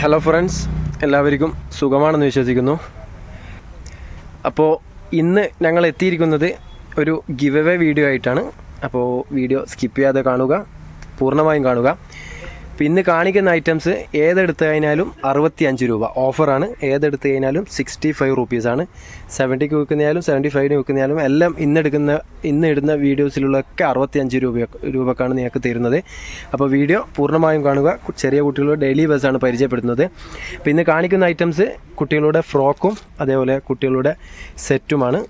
Hello friends എല്ലാവർക്കും സുഖമാണെന്ന് വിശ്വസിക്കുന്നു. അപ്പോൾ ഇന്ന് ഞങ്ങൾ എത്തിയിരിക്കുന്നത് ഒരു ഗിവ് എവേ വീഡിയോ ആയിട്ടാണ്. അപ്പോൾ വീഡിയോ സ്കിപ്പ് ചെയ്യാതെ കാണുക പൂർണമായും കാണുക. ഇന്ന് കാണിക്കുന്ന ഐറ്റംസ് ഏതെടുത്ത് കഴിഞ്ഞാലും അറുപത്തി അഞ്ച് രൂപ. ഓഫറാണ്. ഏതെടുത്ത് കഴിഞ്ഞാലും സിക്സ്റ്റി ഫൈവ് റുപ്പീസാണ്. സെവന്റിക്ക് വിൽക്കുന്നതായാലും സെവന്റി ഫൈവിന് വിൽക്കുന്നതായാലും എല്ലാം ഇന്നെടുക്കുന്ന ഇന്ന് ഇടുന്ന വീഡിയോസിലുള്ളൊക്കെ അറുപത്തി അഞ്ച് രൂപ രൂപക്കാണ് നിങ്ങൾക്ക് തരുന്നത്. അപ്പോൾ വീഡിയോ പൂർണമായും കാണുക. ചെറിയ കുട്ടികളുടെ ഡെയിലി ബസ്സാണ് പരിചയപ്പെടുത്തുന്നത്. പിന്നെ കാണിക്കുന്ന ഐറ്റംസ് കുട്ടികളുടെ ഫ്രോക്കും അതേപോലെ കുട്ടികളുടെ സെറ്റുമാണ്.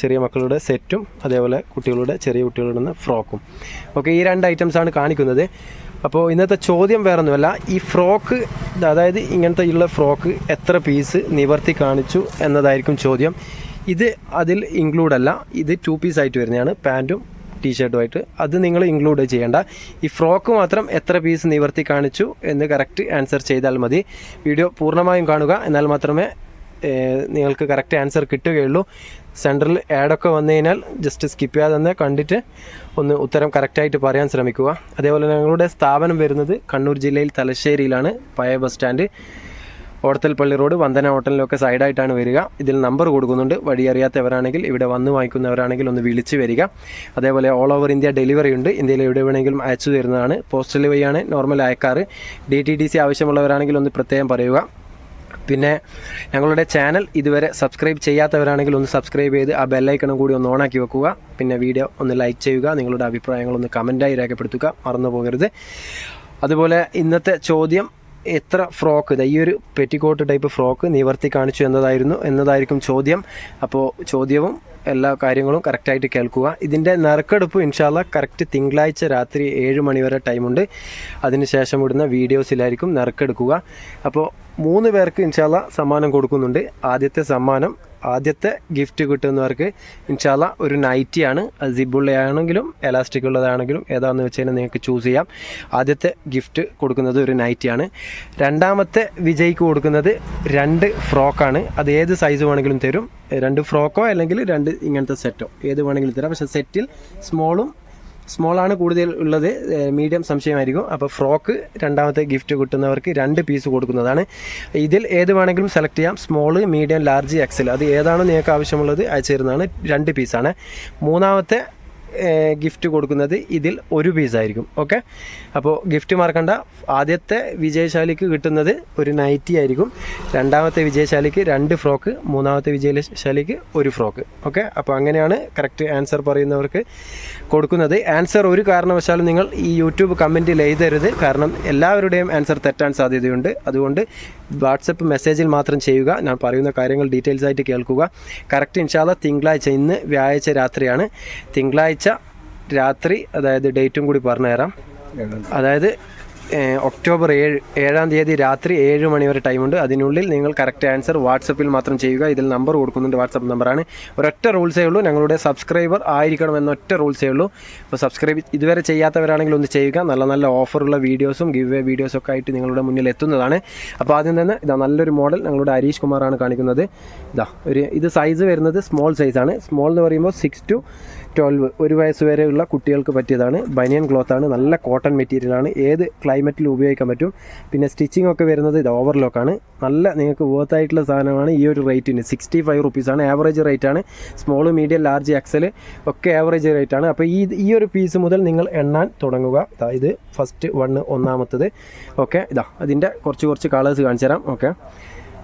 ചെറിയ മക്കളുടെ സെറ്റും അതേപോലെ കുട്ടികളുടെ ചെറിയ കുട്ടികളുടെ ഫ്രോക്കും. ഓക്കെ ഈ രണ്ട് ഐറ്റംസാണ് കാണിക്കുന്നത്. അപ്പോൾ ഇന്നത്തെ ചോദ്യം വേറൊന്നുമല്ല ഈ ഫ്രോക്ക് അതായത് ഇങ്ങനത്തെ ഉള്ള ഫ്രോക്ക് എത്ര പീസ് നിവർത്തി കാണിച്ചു എന്നതായിരിക്കും ചോദ്യം. ഇത് അതിൽ ഇൻക്ലൂഡല്ല ഇത് ടു പീസ് ആയിട്ട് വരുന്നതാണ് പാന്റും ടീഷർട്ടുമായിട്ട് അത് നിങ്ങൾ ഇൻക്ലൂഡ് ചെയ്യേണ്ട. ഈ ഫ്രോക്ക് മാത്രം എത്ര പീസ് നിവർത്തി കാണിച്ചു എന്ന് കറക്റ്റ് ആൻസർ ചെയ്താൽ മതി. വീഡിയോ പൂർണമായും കാണുക എന്നാൽ മാത്രമേ നിങ്ങൾക്ക് കറക്റ്റ് ആൻസർ കിട്ടുകയുള്ളൂ. സെന്ററിൽ ആഡൊക്കെ വന്നു കഴിഞ്ഞാൽ ജസ്റ്റ് സ്കിപ്പ് ചെയ്യാതെ തന്നെ കണ്ടിട്ട് ഒന്ന് ഉത്തരം കറക്റ്റായിട്ട് പറയാൻ ശ്രമിക്കുക. അതേപോലെ ഞങ്ങളുടെ സ്ഥാപനം വരുന്നത് കണ്ണൂർ ജില്ലയിൽ തലശ്ശേരിയിലാണ്. പഴയ ബസ് സ്റ്റാൻഡ് ഓടത്തൽ പള്ളി റോഡ് വന്ദന ഹോട്ടലിലൊക്കെ സൈഡായിട്ടാണ് വരിക. ഇതിൽ നമ്പർ കൊടുക്കുന്നുണ്ട്. വഴി അറിയാത്തവരാണെങ്കിൽ ഇവിടെ വന്ന് വാങ്ങിക്കുന്നവരാണെങ്കിൽ ഒന്ന് വിളിച്ച് വരിക. അതേപോലെ ഓൾ ഓവർ ഇന്ത്യ ഡെലിവറി ഉണ്ട്. ഇന്ത്യയിൽ എവിടെ വേണമെങ്കിലും അയച്ചു തരുന്നതാണ്. പോസ്റ്റൽ വഴിയാണ് നോർമൽ അയക്കാറ്. ഡി ടി ഡി സി ആവശ്യമുള്ളവരാണെങ്കിൽ ഒന്ന് പ്രത്യേകം പറയുക. പിന്നെ ഞങ്ങളുടെ ചാനൽ ഇതുവരെ സബ്സ്ക്രൈബ് ചെയ്യാത്തവരാണെങ്കിൽ ഒന്ന് സബ്സ്ക്രൈബ് ചെയ്ത് ആ ബെല്ലൈക്കണും കൂടി ഒന്ന് ഓണാക്കി വെക്കുക. പിന്നെ വീഡിയോ ഒന്ന് ലൈക്ക് ചെയ്യുക. നിങ്ങളുടെ അഭിപ്രായങ്ങൾ ഒന്ന് കമന്റായി രേഖപ്പെടുത്തുക. മറന്നു പോകരുത്. അതുപോലെ ഇന്നത്തെ ചോദ്യം എത്ര ഫ്രോക്ക് ഇതാ ഈ ഒരു പെറ്റിക്കോട്ട് ടൈപ്പ് ഫ്രോക്ക് നിവർത്തി കാണിച്ചു എന്നതായിരുന്നു എന്നതായിരിക്കും ചോദ്യം. അപ്പോൾ ചോദ്യവും എല്ലാ കാര്യങ്ങളും കറക്റ്റായിട്ട് കേൾക്കുക. ഇതിന്റെ നറുക്കെടുപ്പ് ഇൻഷാല്ല കറക്റ്റ് തിങ്കളാഴ്ച രാത്രി ഏഴ് മണി വരെ ടൈമുണ്ട് അതിനുശേഷം ഇടുന്ന വീഡിയോസിലായിരിക്കും നറുക്കെടുക്കുക. അപ്പോൾ മൂന്ന് പേർക്ക് ഇൻഷാല്ല സമ്മാനം കൊടുക്കുന്നുണ്ട്. ആദ്യത്തെ സമ്മാനം ആദ്യത്തെ ഗിഫ്റ്റ് കിട്ടുന്നവർക്ക് ഇൻഷാല്ല ഒരു നൈറ്റിയാണ് സിബുള്ള സിബുള്ളയാണെങ്കിലും എലാസ്റ്റിക് ഉള്ളതാണെങ്കിലും ഏതാണെന്ന് വെച്ച് കഴിഞ്ഞാൽ നിങ്ങൾക്ക് ചൂസ് ചെയ്യാം. ആദ്യത്തെ ഗിഫ്റ്റ് കൊടുക്കുന്നത് ഒരു നൈറ്റിയാണ് രണ്ടാമത്തെ വിജയ്ക്ക് കൊടുക്കുന്നത് രണ്ട് ഫ്രോക്കാണ് അത് ഏത് സൈസ് വേണമെങ്കിലും തരും. രണ്ട് ഫ്രോക്കോ അല്ലെങ്കിൽ രണ്ട് ഇങ്ങനത്തെ സെറ്റോ ഏത് വേണമെങ്കിലും തരാം. പക്ഷേ സെറ്റിൽ സ്മോളും സ്മോളാണ് കൂടുതൽ ഉള്ളത്. മീഡിയം സംശയമായിരിക്കും. അപ്പോൾ ഫ്രോക്ക് രണ്ടാമത്തെ ഗിഫ്റ്റ് കിട്ടുന്നവർക്ക് രണ്ട് പീസ് കൊടുക്കുന്നതാണ്. ഇതിൽ ഏത് വേണമെങ്കിലും സെലക്ട് ചെയ്യാം. സ്മോൾ മീഡിയം ലാർജ് എക്സൽ അത് ഏതാണോ നിങ്ങൾക്ക് ആവശ്യമുള്ളത് അയച്ചു തരുന്നതാണ് രണ്ട് പീസാണ് മൂന്നാമത്തെ ഗിഫ്റ്റ് കൊടുക്കുന്നത് ഇതിൽ ഒരു പീസായിരിക്കും ഓക്കെ അപ്പോൾ ഗിഫ്റ്റ് മറക്കണ്ട. ആദ്യത്തെ വിജയശാലിക്ക് കിട്ടുന്നത് ഒരു നൈറ്റി ആയിരിക്കും. രണ്ടാമത്തെ വിജയശാലിക്ക് രണ്ട് ഫ്രോക്ക് മൂന്നാമത്തെ വിജയശാലിക്ക് ഒരു ഫ്രോക്ക് ഓക്കെ അപ്പോൾ അങ്ങനെയാണ് കറക്റ്റ് ആൻസർ പറയുന്നവർക്ക് കൊടുക്കുന്നത്. ആൻസർ ഒരു കാരണവശാലും നിങ്ങൾ ഈ യൂട്യൂബ് കമന്റിൽ എഴുതരുത്. കാരണം എല്ലാവരുടെയും ആൻസർ തെറ്റാൻ സാധ്യതയുണ്ട്. അതുകൊണ്ട് വാട്സപ്പ് മെസ്സേജിൽ മാത്രം ചെയ്യുക. ഞാൻ പറയുന്ന കാര്യങ്ങൾ ഡീറ്റെയിൽസ് ആയിട്ട് കേൾക്കുക. കറക്റ്റ് ഇൻഷാല്ല തിങ്കളാഴ്ച ഇന്ന് വ്യാഴാഴ്ച രാത്രിയാണ്. തിങ്കളാഴ്ച രാത്രി അതായത് ഡേറ്റും കൂടി പറഞ്ഞുതരാം. അതായത് ഒക്ടോബർ ഏഴ് ഏഴാം തീയതി രാത്രി ഏഴ് മണി വരെ ടൈമുണ്ട് അതിനുള്ളിൽ നിങ്ങൾ കറക്റ്റ് ആൻസർ വാട്സപ്പിൽ മാത്രം ചെയ്യുക. ഇതിൽ നമ്പർ കൊടുക്കുന്നുണ്ട്. വാട്സപ്പ് നമ്പറാണ് ഒരൊറ്റ റൂൾസേ ഉള്ളൂ ഞങ്ങളുടെ സബ്സ്ക്രൈബർ ആയിരിക്കണം എന്നൊറ്റ റൂൾസേ ഉള്ളൂ അപ്പോൾ സബ്സ്ക്രൈബ് ഇതുവരെ ചെയ്യാത്തവരാണെങ്കിൽ ഒന്ന് ചെയ്യുക. നല്ല നല്ല ഓഫറുള്ള വീഡിയോസും ഗിവ് വേ വീഡിയോസും ഒക്കെ ആയിട്ട് നിങ്ങളുടെ മുന്നിൽ എത്തുന്നതാണ്. അപ്പോൾ ആദ്യം തന്നെ ഇതാ നല്ലൊരു മോഡൽ ഞങ്ങളുടെ ഹരീഷ് കുമാറാണ് കാണിക്കുന്നത്. ഇതാ ഒരു ഇത് സൈസ് വരുന്നത് സ്മോൾ സൈസാണ് സ്മോൾ എന്ന് പറയുമ്പോൾ സിക്സ് ടു ട്വൽവ് ഒരു വയസ്സ് വരെയുള്ള കുട്ടികൾക്ക് പറ്റിയതാണ്. ബനിയൻ ക്ലോത്ത് ആണ്. നല്ല കോട്ടൺ മെറ്റീരിയലാണ് ഏത് ക്ലൈമറ്റിലും ഉപയോഗിക്കാൻ പറ്റും. പിന്നെ സ്റ്റിച്ചിങ് ഒക്കെ വരുന്നത് ഇത് ഓവർലോക്കാണ് നല്ല നിങ്ങൾക്ക് വർത്തായിട്ടുള്ള സാധനമാണ് ഈ ഒരു റേറ്റിന് സിക്സ്റ്റി ഫൈവ് റുപ്പീസാണ് ആവറേജ് റേറ്റ് ആണ്. സ്മോൾ മീഡിയം ലാർജ് എക്സൽ ഒക്കെ ആവറേജ് ആണ്. അപ്പോൾ ഈ ഈ ഒരു പീസ് മുതൽ നിങ്ങൾ എണ്ണാൻ തുടങ്ങുക. അതായത് ഇത് ഫസ്റ്റ് വണ്ണ് ഒന്നാമത്തത്. ഓക്കെ ഇതാ അതിന്റെ കുറച്ച് കുറച്ച് കളേഴ്സ് കാണിച്ചു തരാം ഓക്കെ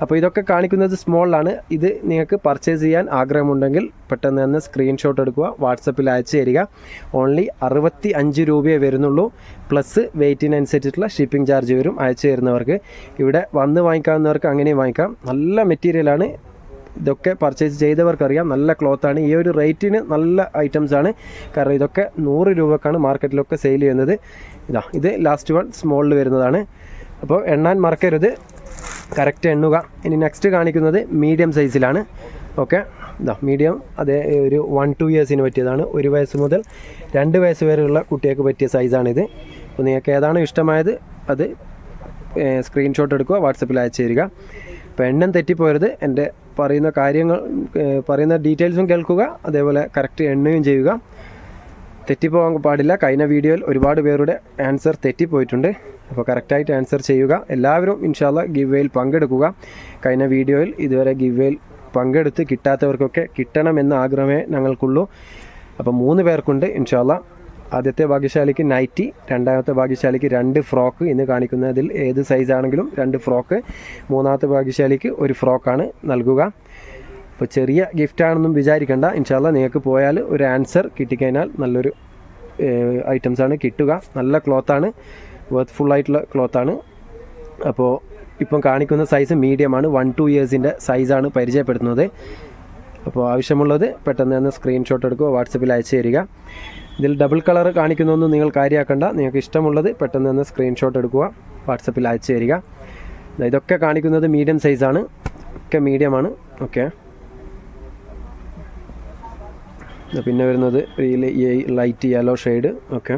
അപ്പോൾ ഇതൊക്കെ കാണിക്കുന്നത് സ്മോളിലാണ്. ഇത് നിങ്ങൾക്ക് പർച്ചേസ് ചെയ്യാൻ ആഗ്രഹമുണ്ടെങ്കിൽ പെട്ടെന്ന് തന്നെ സ്ക്രീൻഷോട്ട് എടുക്കുക വാട്സപ്പിൽ അയച്ചു തരിക. ഓൺലി അറുപത്തി അഞ്ച് രൂപയെ വരുന്നുള്ളൂ. പ്ലസ് വെയ്റ്റിനനുസരിച്ചിട്ടുള്ള ഷിപ്പിംഗ് ചാർജ് വരും അയച്ചു തരുന്നവർക്ക്. ഇവിടെ വന്ന് വാങ്ങിക്കാവുന്നവർക്ക് അങ്ങനെയും വാങ്ങിക്കാം. നല്ല മെറ്റീരിയലാണ് ഇതൊക്കെ പർച്ചേസ് ചെയ്തവർക്കറിയാം. നല്ല ക്ലോത്താണ് ഈ ഒരു റേറ്റിന് നല്ല ഐറ്റംസ് ആണ്. കാരണം ഇതൊക്കെ നൂറ് രൂപക്കാണ് മാർക്കറ്റിലൊക്കെ സെയിൽ ചെയ്യുന്നത്. ഇതാ ഇത് ലാസ്റ്റ് വൺ സ്മോളിൽ വരുന്നതാണ്. അപ്പോൾ എണ്ണാൻ മറക്കരുത്. കറക്റ്റ് എണ്ണുക. ഇനി നെക്സ്റ്റ് കാണിക്കുന്നത് മീഡിയം സൈസിലാണ് ഓക്കെ ഇതാ മീഡിയം അതേ ഒരു വൺ ടു ഇയേഴ്സിന് പറ്റിയതാണ്. ഒരു വയസ്സ് മുതൽ രണ്ട് വയസ്സ് വരെയുള്ള കുട്ടികൾക്ക് പറ്റിയ സൈസാണിത് അപ്പോൾ നിങ്ങൾക്ക് ഏതാണ് ഇഷ്ടമായത് അത് സ്ക്രീൻഷോട്ട് എടുക്കുക വാട്സപ്പിൽ അയച്ചു തരിക. അപ്പോൾ എണ്ണം തെറ്റിപ്പോരുത്. എന്റെ പറയുന്ന കാര്യങ്ങൾ പറയുന്ന ഡീറ്റെയിൽസും കേൾക്കുക. അതേപോലെ കറക്റ്റ് എണ്ണുകയും ചെയ്യുക. തെറ്റിപ്പോകാൻ പാടില്ല. കഴിഞ്ഞ വീഡിയോയിൽ ഒരുപാട് പേരുടെ ആൻസർ തെറ്റിപ്പോയിട്ടുണ്ട്. അപ്പോൾ കറക്റ്റായിട്ട് ആൻസർ ചെയ്യുക. എല്ലാവരും ഇൻഷാല്ല ഗിവേയിൽ പങ്കെടുക്കുക. കഴിഞ്ഞ വീഡിയോയിൽ ഇതുവരെ ഗിവേയിൽ പങ്കെടുത്ത് കിട്ടാത്തവർക്കൊക്കെ കിട്ടണമെന്ന ആഗ്രഹമേ ഞങ്ങൾക്കുള്ളൂ. അപ്പോൾ മൂന്ന് പേർക്കുണ്ട് ഇൻഷാല്ല ആദ്യത്തെ ഭാഗ്യശാലിക്ക് നൈറ്റി രണ്ടാമത്തെ ഭാഗ്യശാലിക്ക് രണ്ട് ഫ്രോക്ക്. ഇന്ന് കാണിക്കുന്നതിൽ ഏത് സൈസാണെങ്കിലും രണ്ട് ഫ്രോക്ക്. മൂന്നാമത്തെ ഭാഗ്യശാലിക്ക് ഒരു ഫ്രോക്കാണ് നൽകുക. അപ്പോൾ ചെറിയ ഗിഫ്റ്റ് ഗിഫ്റ്റാണെന്നും വിചാരിക്കേണ്ട. ഇൻഷാല്ല നിങ്ങൾക്ക് പോയാൽ ഒരു ആൻസർ കിട്ടിക്കഴിഞ്ഞാൽ നല്ലൊരു ഐറ്റംസാണ് കിട്ടുക. നല്ല ക്ലോത്താണ് വർത്ത് ആയിട്ടുള്ള ക്ലോത്താണ് അപ്പോൾ ഇപ്പം കാണിക്കുന്ന സൈസ് മീഡിയമാണ് വൺ ടു ഇയേഴ്സിന്റെ സൈസാണ് പരിചയപ്പെടുത്തുന്നത്. അപ്പോൾ ആവശ്യമുള്ളത് പെട്ടെന്ന് തന്നെ സ്ക്രീൻഷോട്ട് എടുക്കുക വാട്സപ്പിൽ അയച്ചു തരിക. ഇതിൽ ഡബിൾ കളർ കാണിക്കുന്നൊന്നും നിങ്ങൾ കാര്യമാക്കണ്ട നിങ്ങൾക്ക് ഇഷ്ടമുള്ളത് പെട്ടെന്ന് തന്നെ സ്ക്രീൻഷോട്ട് എടുക്കുക വാട്സപ്പിൽ അയച്ചു തരിക. ഇതൊക്കെ കാണിക്കുന്നത് മീഡിയം സൈസാണ് ഒക്കെ മീഡിയമാണ് ഓക്കെ പിന്നെ വരുന്നത് ലൈറ്റ് യെല്ലോ ഷെയ്ഡ് ഓക്കെ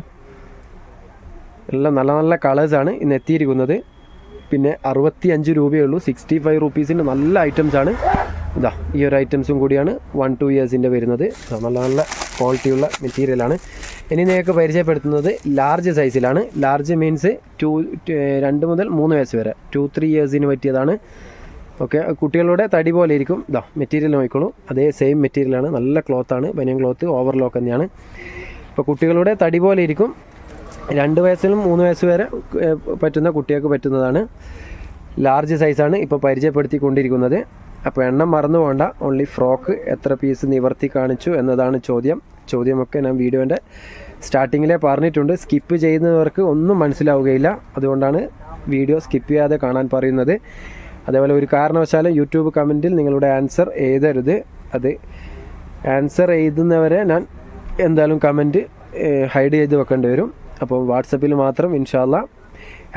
എല്ലാം നല്ല നല്ല കളേഴ്സാണ് ഇന്ന് എത്തിയിരിക്കുന്നത്. പിന്നെ അറുപത്തി അഞ്ച് രൂപയേ ഉള്ളൂ. സിക്സ്റ്റി ഫൈവ് റുപ്പീസിന്റെ നല്ല ഐറ്റംസ് ആണ്. ഇതാ ഈ ഒരു ഐറ്റംസും കൂടിയാണ് വൺ ടു ഇയേഴ്സിന്റെ വരുന്നത്. നല്ല നല്ല ക്വാളിറ്റിയുള്ള മെറ്റീരിയലാണ് ഇനി നിങ്ങൾക്ക് പരിചയപ്പെടുത്തുന്നത് ലാർജ് സൈസിലാണ് ലാർജ് മീൻസ് ടു രണ്ട് മുതൽ മൂന്ന് വയസ്സ് വരെ. ടു ത്രീ ഇയേഴ്സിന് പറ്റിയതാണ്. ഓക്കെ കുട്ടികളുടെ തടി പോലെ ഇരിക്കും. ഇതാ മെറ്റീരിയൽ നോക്കിക്കോളൂ അതേ സെയിം മെറ്റീരിയലാണ് നല്ല ക്ലോത്താണ് ബനിയൻ ക്ലോത്ത് ഓവർലോക്ക് തന്നെയാണ്. ഇപ്പോൾ കുട്ടികളുടെ തടി പോലെ ഇരിക്കും. രണ്ട് വയസ്സിലും മൂന്ന് വയസ്സ് വരെ പറ്റുന്ന കുട്ടികൾക്ക് പറ്റുന്നതാണ്. ലാർജ് സൈസാണ് ഇപ്പോൾ പരിചയപ്പെടുത്തിക്കൊണ്ടിരിക്കുന്നത്. അപ്പോൾ എണ്ണം മറന്നു പോകണ്ട ഓൺലി ഫ്രോക്ക് എത്ര പീസ് നിവർത്തി കാണിച്ചു എന്നതാണ് ചോദ്യം. ചോദ്യമൊക്കെ ഞാൻ വീഡിയോന്റെ സ്റ്റാർട്ടിങ്ങിലെ പറഞ്ഞിട്ടുണ്ട്. സ്കിപ്പ് ചെയ്യുന്നവർക്ക് ഒന്നും മനസ്സിലാവുകയില്ല. അതുകൊണ്ടാണ് വീഡിയോ സ്കിപ്പ് ചെയ്യാതെ കാണാൻ പറയുന്നത്. അതേപോലെ ഒരു കാരണവശാലും യൂട്യൂബ് കമന്റിൽ നിങ്ങളുടെ ആൻസർ എഴുതരുത്. അത് ആൻസർ എഴുതുന്നവരെ ഞാൻ എന്തായാലും കമന്റ് ഹൈഡ് ചെയ്ത് വെക്കേണ്ടി വരും. അപ്പോൾ വാട്സപ്പിൽ മാത്രം ഇൻഷാല്ല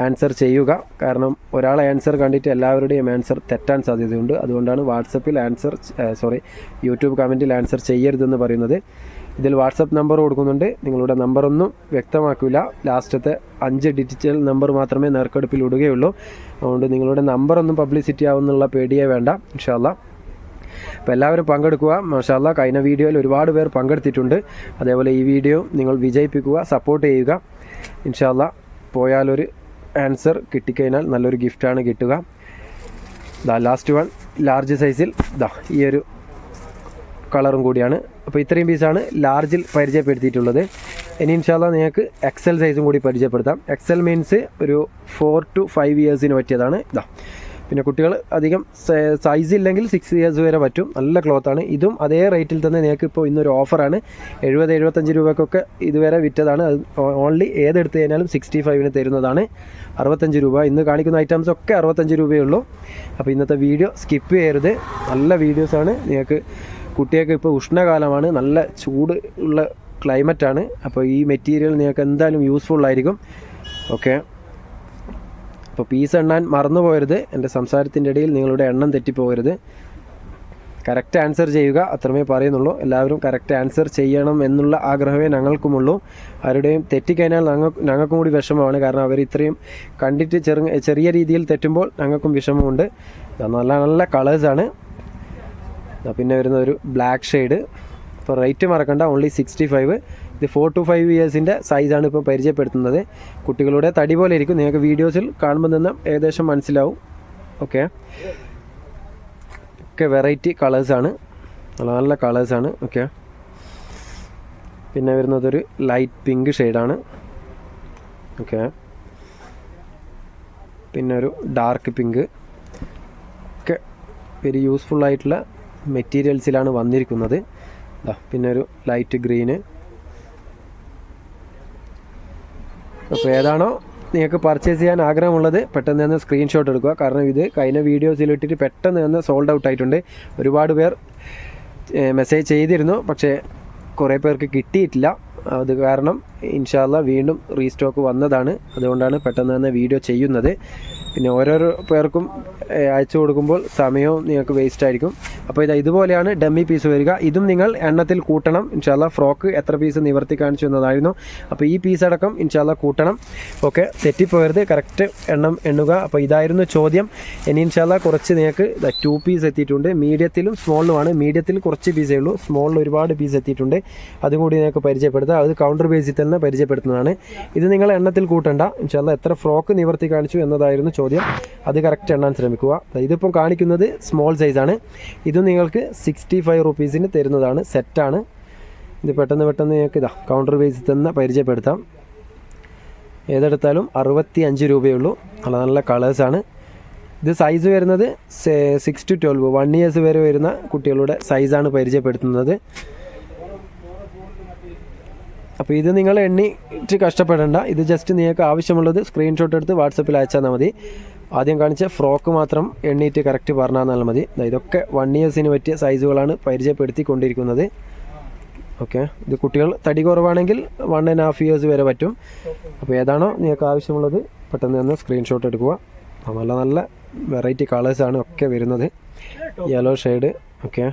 ആൻസർ ചെയ്യുക. കാരണം ഒരാളെ ആൻസർ കണ്ടിട്ട് എല്ലാവരുടെയും ആൻസർ തെറ്റാൻ സാധ്യതയുണ്ട്. അതുകൊണ്ടാണ് വാട്സപ്പിൽ ആൻസർ സോറി യൂട്യൂബ് കമന്റിൽ ആൻസർ ചെയ്യരുതെന്ന് പറയുന്നത്. ഇതിൽ വാട്സപ്പ് നമ്പർ കൊടുക്കുന്നുണ്ട്. നിങ്ങളുടെ നമ്പറൊന്നും വ്യക്തമാക്കില്ല ലാസ്റ്റത്തെ അഞ്ച് ഡിജിറ്റൽ നമ്പർ മാത്രമേ നേർക്കെടുപ്പിൽ ഇടുകയുള്ളൂ. അതുകൊണ്ട് നിങ്ങളുടെ നമ്പറൊന്നും പബ്ലിസിറ്റി ആവുന്നുള്ള പേടിയേ വേണ്ട. ഇൻഷാല്ല അപ്പോൾ എല്ലാവരും പങ്കെടുക്കുക. മാഷാല്ല കഴിഞ്ഞ വീഡിയോയിൽ ഒരുപാട് പേർ പങ്കെടുത്തിട്ടുണ്ട്. അതേപോലെ ഈ വീഡിയോ നിങ്ങൾ വിജയിപ്പിക്കുക സപ്പോർട്ട് ചെയ്യുക. ഇൻഷാല്ല പോയാലൊരു ആൻസർ കിട്ടിക്കഴിഞ്ഞാൽ നല്ലൊരു ഗിഫ്റ്റാണ് കിട്ടുക. ദാ ലാസ്റ്റ് വൺ ലാർജ് സൈസിൽ ദാ ഈ ഒരു കളറും കൂടിയാണ്. അപ്പോൾ ഇത്രയും പീസാണ് ലാർജിൽ പരിചയപ്പെടുത്തിയിട്ടുള്ളത്. ഇനി ഇൻഷാല്ല നിങ്ങൾക്ക് എക്സൽ സൈസും കൂടി പരിചയപ്പെടുത്താം. എക്സൽ മീൻസ് ഒരു ഫോർ ടു ഫൈവ് ഇയേഴ്സിന് പറ്റിയതാണ്. ഇതാ പിന്നെ കുട്ടികൾ അധികം സൈസ് ഇല്ലെങ്കിൽ സിക്സ് ഇയേഴ്സ് വരെ പറ്റും. നല്ല ക്ലോത്താണ് ഇതും അതേ റേറ്റിൽ തന്നെ നിങ്ങൾക്ക് ഇപ്പോൾ ഇന്നൊരു ഓഫറാണ് എഴുപത് എഴുപത്തഞ്ച് രൂപക്കൊക്കെ ഇതുവരെ വിറ്റതാണ്. അത് ഓൺലി ഏതെടുത്ത് കഴിഞ്ഞാലും സിക്സ്റ്റി ഫൈവിന് തരുന്നതാണ്. അറുപത്തഞ്ച് രൂപ. ഇന്ന് കാണിക്കുന്ന ഐറ്റംസ് ഒക്കെ അറുപത്തഞ്ച് രൂപയേ ഉള്ളൂ. അപ്പോൾ ഇന്നത്തെ വീഡിയോ സ്കിപ്പ് ചെയ്യരുത്. നല്ല വീഡിയോസാണ് നിങ്ങൾക്ക് കുട്ടികൾക്ക് ഇപ്പോൾ ഉഷ്ണകാലമാണ് നല്ല ചൂട് ഉള്ള ക്ലൈമറ്റാണ്. അപ്പോൾ ഈ മെറ്റീരിയൽ നിങ്ങൾക്ക് എന്തായാലും യൂസ്ഫുൾ ആയിരിക്കും. ഓക്കെ. അപ്പോൾ പീസ് എണ്ണാൻ മറന്നു പോകരുത്. എന്റെ സംസാരത്തിന്റെ ഇടയിൽ നിങ്ങളുടെ എണ്ണം തെറ്റിപ്പോകരുത്. കറക്റ്റ് ആൻസർ ചെയ്യുക അത്രമേ പറയുന്നുള്ളൂ. എല്ലാവരും കറക്റ്റ് ആൻസർ ചെയ്യണം എന്നുള്ള ആഗ്രഹമേ ഞങ്ങൾക്കുമുള്ളൂ. ആരുടെയും തെറ്റിക്കഴിഞ്ഞാൽ ഞങ്ങൾ ഞങ്ങൾക്കും കൂടി വിഷമമാണ്. കാരണം അവർ ഇത്രയും കണ്ടിട്ട് ചെറു ചെറിയ രീതിയിൽ തെറ്റുമ്പോൾ ഞങ്ങൾക്കും വിഷമമുണ്ട്. നല്ല നല്ല കളേഴ്സാണ് പിന്നെ വരുന്ന ഒരു ബ്ലാക്ക് ഷെയ്ഡ് ഇപ്പോൾ റേറ്റ് മറക്കണ്ട ഓൺലി സിക്സ്റ്റി ഫൈവ് ഇത് ഫോർ ടു ഫൈവ് ഇയേഴ്സിന്റെ സൈസാണ് ഇപ്പോൾ പരിചയപ്പെടുത്തുന്നത്. കുട്ടികളുടെ തടി പോലെ ഇരിക്കും. നിങ്ങൾക്ക് വീഡിയോസിൽ കാണുമ്പോൾ നിന്ന് ഏകദേശം മനസ്സിലാവും. ഓക്കെ ഒക്കെ വെറൈറ്റി കളേഴ്സാണ് നല്ല നല്ല കളേഴ്സാണ് ഓക്കെ പിന്നെ വരുന്നതൊരു ലൈറ്റ് പിങ്ക് ഷെയ്ഡാണ് ഓക്കെ പിന്നെ ഒരു ഡാർക്ക് പിങ്ക് ഒക്കെ വെരി യൂസ്ഫുൾ ആയിട്ടുള്ള മെറ്റീരിയൽസിലാണ് വന്നിരിക്കുന്നത്. പിന്നെ ഒരു ലൈറ്റ് ഗ്രീന് അപ്പോൾ ഏതാണോ നിങ്ങൾക്ക് പർച്ചേസ് ചെയ്യാൻ ആഗ്രഹമുള്ളത് പെട്ടെന്ന് തന്നെ സ്ക്രീൻഷോട്ട് എടുക്കുക. കാരണം ഇത് കഴിഞ്ഞ വീഡിയോസിൽ ഇട്ടിട്ട് പെട്ടെന്ന് തന്നെ സോൾഡ് ഔട്ട് ആയിട്ടുണ്ട്. ഒരുപാട് പേർ മെസ്സേജ് ചെയ്തിരുന്നു. പക്ഷേ കുറേ പേർക്ക് കിട്ടിയിട്ടില്ല. അത് കാരണം ഇൻഷാല്ല വീണ്ടും റീസ്റ്റോക്ക് വന്നതാണ്. അതുകൊണ്ടാണ് പെട്ടെന്ന് തന്നെ വീഡിയോ ചെയ്യുന്നത്. പിന്നെ ഓരോരോ പേർക്കും അയച്ചു കൊടുക്കുമ്പോൾ സമയവും നിങ്ങൾക്ക് വേസ്റ്റ് ആയിരിക്കും. അപ്പോൾ ഇത് ഇതുപോലെയാണ് ഡമ്മി പീസ് വരിക. ഇതും നിങ്ങൾ എണ്ണത്തിൽ കൂട്ടണം. ഇൻഷാല്ല ഫ്രോക്ക് എത്ര പീസ് നിവർത്തി കാണിച്ചു എന്നതായിരുന്നു. അപ്പോൾ ഈ പീസ് അടക്കം ഇൻഷാല്ല കൂട്ടണം. ഓക്കെ തെറ്റിപ്പോയരുത് കറക്റ്റ് എണ്ണം എണ്ണുക. അപ്പോൾ ഇതായിരുന്നു ചോദ്യം. ഇനി ഇൻഷാല്ല കുറച്ച് നിങ്ങൾക്ക് ടു പീസ് എത്തിയിട്ടുണ്ട്. മീഡിയത്തിലും സ്മോളിലുമാണ് മീഡിയത്തിൽ കുറച്ച് പീസേ ഉള്ളൂ. സ്മോളിൽ ഒരുപാട് പീസ് എത്തിയിട്ടുണ്ട്. അതും കൂടി നിങ്ങൾക്ക് പരിചയപ്പെടുത്തുക അത് കൗണ്ടർ ബേസിൽ തന്നെ പരിചയപ്പെടുത്തുന്നതാണ്. ഇത് നിങ്ങൾ എണ്ണത്തിൽ കൂട്ടണ്ട. ഇൻഷാല്ല എത്ര ഫ്രോക്ക് നിവർത്തി കാണിച്ചു എന്നതായിരുന്നു ചോദ്യം. അത് കറക്റ്റ് എണ്ണാൻ ശ്രമിക്കുക. ഇതിപ്പം കാണിക്കുന്നത് സ്മോൾ സൈസാണ് ഇത് നിങ്ങൾക്ക് സിക്സ്റ്റി ഫൈവ് റുപ്പീസിന് തരുന്നതാണ്. സെറ്റാണ് ഇത് പെട്ടെന്ന് പെട്ടെന്ന് നിങ്ങൾക്ക് ഇതാ കൗണ്ടർ ബേസിൽ തന്നെ പരിചയപ്പെടുത്താം. ഏതെടുത്താലും അറുപത്തി അഞ്ച് രൂപയുള്ളൂ നല്ല നല്ല കളേഴ്സാണ് ഇത് സൈസ് വരുന്നത് six two twelve one years വരെ വരുന്ന കുട്ടികളുടെ സൈസാണ് പരിചയപ്പെടുത്തുന്നത്. അപ്പോൾ ഇത് നിങ്ങൾ എണ്ണിട്ട് കഷ്ടപ്പെടേണ്ട. ഇത് ജസ്റ്റ് നിങ്ങൾക്ക് ആവശ്യമുള്ളത് സ്ക്രീൻഷോട്ട് എടുത്ത് വാട്സപ്പിൽ അയച്ചാൽ മതി. ആദ്യം കാണിച്ച ഫ്രോക്ക് മാത്രം എണ്ണീറ്റ് കറക്റ്റ് പറഞ്ഞാൽ മതി. ദാ ഇതൊക്കെ വൺ ഇയേഴ്സിന് പറ്റിയ സൈസുകളാണ് പരിചയപ്പെടുത്തിക്കൊണ്ടിരിക്കുന്നത്. ഓക്കെ ഇത് കുട്ടികൾ തടി കുറവാണെങ്കിൽ വൺ ആൻഡ് ഹാഫ് ഇയേഴ്സ് വരെ പറ്റും. അപ്പോൾ ഏതാണോ നിങ്ങൾക്ക് ആവശ്യമുള്ളത് പെട്ടെന്ന് തന്നെ സ്ക്രീൻഷോട്ട് എടുക്കുക. നല്ല നല്ല വെറൈറ്റി കളേഴ്സാണ് ഒക്കെ വരുന്നത്. യെല്ലോ ഷെയ്ഡ് ഓക്കെ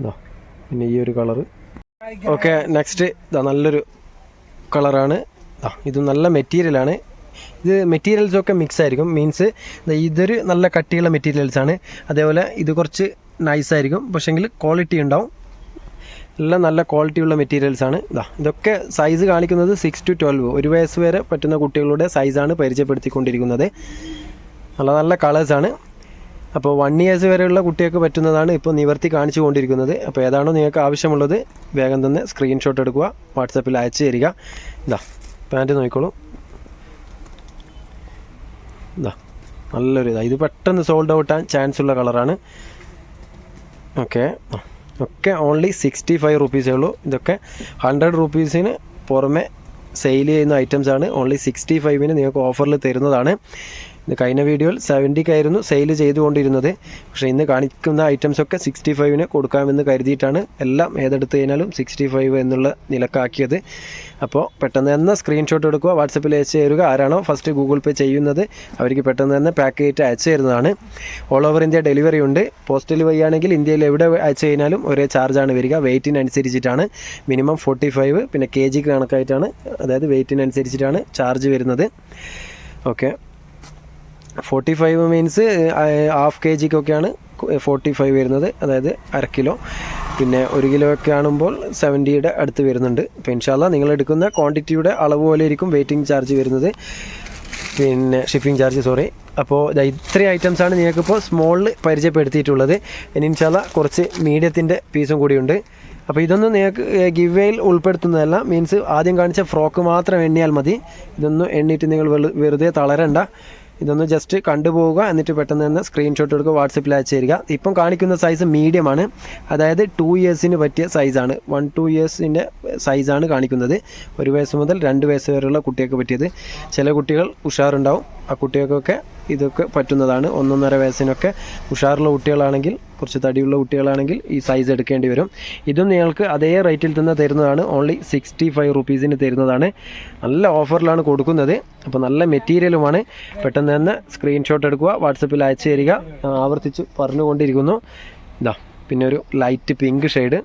ഇതാ പിന്നെ ഈ ഒരു കളറ്. ഓക്കെ നെക്സ്റ്റ് ഇതാ നല്ലൊരു കളറാണ്. ആ ഇത് നല്ല മെറ്റീരിയലാണ് ഇത് മെറ്റീരിയൽസൊക്കെ മിക്സ് ആയിരിക്കും. മീൻസ് ഇതൊരു നല്ല കട്ടിയുള്ള മെറ്റീരിയൽസ് ആണ്. അതേപോലെ ഇത് കുറച്ച് നൈസ് ആയിരിക്കും. പക്ഷേങ്കിൽ ക്വാളിറ്റി ഉണ്ടാവും. എല്ലാം നല്ല ക്വാളിറ്റിയുള്ള മെറ്റീരിയൽസ് ആണ്. ഇതാ ഇതൊക്കെ സൈസ് കാണിക്കുന്നത് സിക്സ് ടു ട്വൽവ് ഒരു വയസ്സ് വരെ പറ്റുന്ന കുട്ടികളുടെ സൈസാണ് പരിചയപ്പെടുത്തിക്കൊണ്ടിരിക്കുന്നത്. നല്ല നല്ല കളേഴ്സാണ് അപ്പോൾ വൺ ഇയേഴ്സ് വരെയുള്ള കുട്ടികൾക്ക് പറ്റുന്നതാണ് ഇപ്പോൾ നിവർത്തി കാണിച്ചു കൊണ്ടിരിക്കുന്നത്. അപ്പോൾ ഏതാണോ നിങ്ങൾക്ക് ആവശ്യമുള്ളത് വേഗം തന്നെ സ്ക്രീൻഷോട്ട് എടുക്കുക വാട്സപ്പിൽ അയച്ചു തരിക. ഇതാ പാന്റ് നോക്കിക്കോളൂ. ഇതാ നല്ലൊരു ഇതാ. ഇത് പെട്ടെന്ന് സോൾഡ് ഔട്ട് ആൻ ചാൻസ് ഉള്ള കളറാണ് ഓക്കെ ഒക്കെ ഓൺലി സിക്സ്റ്റി ഫൈവ് റുപ്പീസേ ഉള്ളൂ. ഇതൊക്കെ ഹൺഡ്രഡ് റുപ്പീസിന് പുറമെ സെയിൽ ചെയ്യുന്ന ഐറ്റംസ് ആണ്. ഓൺലി സിക്സ്റ്റി ഫൈവിന് നിങ്ങൾക്ക് ഓഫറിൽ തരുന്നതാണ്. കഴിഞ്ഞ വീഡിയോയിൽ സെവന്റിക്കായിരുന്നു സെയിൽ ചെയ്തുകൊണ്ടിരുന്നത്. പക്ഷേ ഇന്ന് കാണിക്കുന്ന ഐറ്റംസ് ഒക്കെ സിക്സ്റ്റി ഫൈവിന് കൊടുക്കാമെന്ന് കരുതിയിട്ടാണ് എല്ലാം ഏതെടുത്ത് കഴിഞ്ഞാലും സിക്സ്റ്റി ഫൈവ് എന്നുള്ള നിലക്കാക്കിയത്. അപ്പോൾ പെട്ടെന്ന് തന്നെ സ്ക്രീൻഷോട്ട് എടുക്കുക വാട്സപ്പിൽ അയച്ചു തരിക ആരാണോ ഫസ്റ്റ് ഗൂഗിൾ പേ ചെയ്യുന്നത് അവർക്ക് പെട്ടെന്ന് തന്നെ പാക്ക് ചെയ്തിട്ട് അയച്ചു തരുന്നതാണ്. ഓൾ ഓവർ ഇന്ത്യ ഡെലിവറി ഉണ്ട്. പോസ്റ്റൽ വഴിയാണെങ്കിൽ ഇന്ത്യയിൽ എവിടെ അയച്ചു കഴിഞ്ഞാലും ഒരേ ചാർജാണ് വരിക. വെയിറ്റിനനുസരിച്ചിട്ടാണ്. മിനിമം ഫോർട്ടി ഫൈവ് പിന്നെ കെ ജിക്ക് കണക്കായിട്ടാണ് അതായത് വെയിറ്റിനനുസരിച്ചിട്ടാണ് ചാർജ് വരുന്നത്. Okay. Forty five means half K ജിക്കൊക്കെയാണ് forty five വരുന്നത്. അതായത് അര കിലോ പിന്നെ ഒരു കിലോ ഒക്കെ ആണുമ്പോൾ സെവന്റിയുടെ അടുത്ത് വരുന്നുണ്ട്. അപ്പോൾ ഇൻഷാല്ല നിങ്ങൾ എടുക്കുന്ന ക്വാണ്ടിറ്റിയുടെ അളവ് പോലെ ഇരിക്കും വെയിറ്റിംഗ് ചാർജ് വരുന്നത്. പിന്നെ ഷിപ്പിംഗ് ചാർജ് സോറി അപ്പോൾ ഇത്രയും ഐറ്റംസാണ് നിങ്ങൾക്കിപ്പോൾ സ്മോളിൽ പരിചയപ്പെടുത്തിയിട്ടുള്ളത്. ഇനി ഇൻഷാല്ല കുറച്ച് മീഡിയത്തിന്റെ പീസും കൂടിയുണ്ട്. അപ്പോൾ ഇതൊന്നും നിങ്ങൾക്ക് ഗിവ് വേയിൽ ഉൾപ്പെടുത്തുന്നതല്ല. മീൻസ് ആദ്യം കാണിച്ച ഫ്രോക്ക് മാത്രം എണ്ണിയാൽ മതി. ഇതൊന്നും എണ്ണിയിട്ട് നിങ്ങൾ വെറുതെ തളരണ്ട. ഇതൊന്ന് ജസ്റ്റ് കണ്ടുപോവുക. എന്നിട്ട് പെട്ടെന്ന് തന്നെ സ്ക്രീൻഷോട്ട് എടുക്കുക വാട്സപ്പിൽ അയച്ചു തരിക. ഇപ്പം കാണിക്കുന്ന സൈസ് മീഡിയം ആണ്. അതായത് ടു ഇയേഴ്സിന് പറ്റിയ സൈസാണ് വൺ ടു ഇയേഴ്സിന്റെ സൈസാണ് കാണിക്കുന്നത്. ഒരു വയസ്സ് മുതൽ രണ്ട് വയസ്സ് വരെയുള്ള കുട്ടികൾക്ക് പറ്റിയത്. ചില കുട്ടികൾ ഉഷാറുണ്ടാവും. ആ കുട്ടികൾക്കൊക്കെ ഇതൊക്കെ പറ്റുന്നതാണ്. ഒന്നൊന്നര വയസ്സിനൊക്കെ ഉഷാറുള്ള കുട്ടികളാണെങ്കിൽ കുറച്ച് തടിയുള്ള കുട്ടികളാണെങ്കിൽ ഈ സൈസ് എടുക്കേണ്ടി വരും. ഇതും നിങ്ങൾക്ക് അതേ റേറ്റിൽ തന്നെ തരുന്നതാണ്. ഓൺലി സിക്സ്റ്റി ഫൈവ് റുപ്പീസിന് തരുന്നതാണ്. നല്ല ഓഫറിലാണ് കൊടുക്കുന്നത്. അപ്പോൾ നല്ല മെറ്റീരിയലുമാണ് പെട്ടെന്ന് തന്നെ സ്ക്രീൻഷോട്ട് എടുക്കുക വാട്സപ്പിൽ അയച്ചു തരിക. ആവർത്തിച്ച് പറഞ്ഞുകൊണ്ടിരിക്കുന്നു. ഇതാ പിന്നെ ഒരു ലൈറ്റ് പിങ്ക് ഷെയ്ഡ്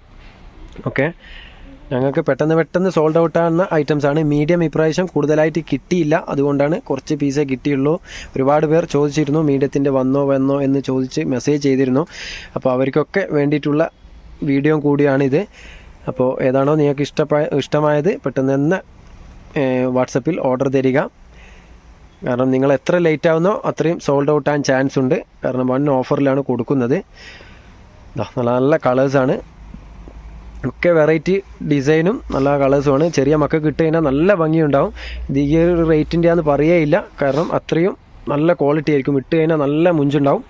ഓക്കെ ഞങ്ങൾക്ക് പെട്ടെന്ന് പെട്ടെന്ന് സോൾഡ് ഔട്ട് ആവുന്ന ഐറ്റംസ് ആണ്. മീഡിയം ഇപ്രാവശ്യം കൂടുതലായിട്ട് കിട്ടിയില്ല. അതുകൊണ്ടാണ് കുറച്ച് പീസേ കിട്ടിയുള്ളൂ. ഒരുപാട് പേർ ചോദിച്ചിരുന്നു മീഡിയത്തിന്റെ വന്നോ വന്നോ എന്ന് ചോദിച്ച് മെസ്സേജ് ചെയ്തിരുന്നു. അപ്പോൾ അവർക്കൊക്കെ വേണ്ടിയിട്ടുള്ള വീഡിയോ കൂടിയാണിത്. അപ്പോൾ ഏതാണോ നിങ്ങൾക്ക് ഇഷ്ടപ്പെട്ട ഇഷ്ടമായത് പെട്ടെന്ന് തന്നെ വാട്സപ്പിൽ ഓർഡർ തരിക. കാരണം നിങ്ങൾ എത്ര ലേറ്റ് ആവുന്നോ അത്രയും സോൾഡ് ഔട്ട് ആൻ ചാൻസ് ഉണ്ട്. കാരണം വൺ ഓഫറിലാണ് കൊടുക്കുന്നത്. നല്ല നല്ല കളേഴ്സാണ് ഒക്കെ വെറൈറ്റി ഡിസൈനും നല്ല കളേഴ്സുമാണ് ചെറിയ മക്കൾക്ക് ഇട്ട് കഴിഞ്ഞാൽ നല്ല ഭംഗിയുണ്ടാവും. ഇത് ഈ ഒരു റേറ്റിന്റെ ആണെന്ന് പറയുകയില്ല കാരണം അത്രയും നല്ല ക്വാളിറ്റി ആയിരിക്കും. ഇട്ട് കഴിഞ്ഞാൽ നല്ല മുഞ്ചുണ്ടാവും.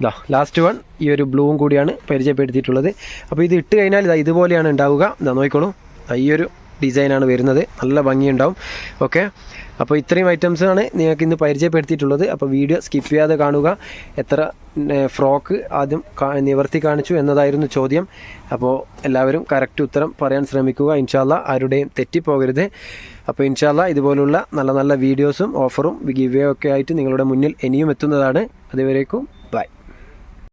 ഇതാ ലാസ്റ്റ് വൺ ഈ ഒരു ബ്ലൂവും കൂടിയാണ് പരിചയപ്പെടുത്തിയിട്ടുള്ളത്. അപ്പോൾ ഇത് ഇട്ട് കഴിഞ്ഞാൽ ഇതാ ഇതുപോലെയാണ് ഉണ്ടാവുക. ഇതാ നോക്കിക്കോളൂ. ഈ ഒരു ഡിസൈനാണ് വരുന്നത്. നല്ല ഭംഗിയുണ്ടാവും. ഓക്കെ? അപ്പോൾ ഇത്രയും ഐറ്റംസാണ് നിങ്ങൾക്ക് ഇന്ന് പരിചയപ്പെടുത്തിയിട്ടുള്ളത്. അപ്പോൾ വീഡിയോ സ്കിപ്പ് ചെയ്യാതെ കാണുക. എത്ര ഫ്രോക്ക് ആദ്യം നിവർത്തി കാണിച്ചു എന്നതായിരുന്നു ചോദ്യം. അപ്പോൾ എല്ലാവരും കറക്റ്റ് ഉത്തരം പറയാൻ ശ്രമിക്കുക. ഇൻഷാല്ല ആരുടെയും തെറ്റിപ്പോകരുത്. അപ്പോൾ ഇൻഷാല്ല ഇതുപോലുള്ള നല്ല നല്ല വീഡിയോസും ഓഫറും ഗിവേ ഒക്കെ ആയിട്ട് നിങ്ങളുടെ മുന്നിൽ ഇനിയും എത്തുന്നതാണ്. അതുവരേക്കും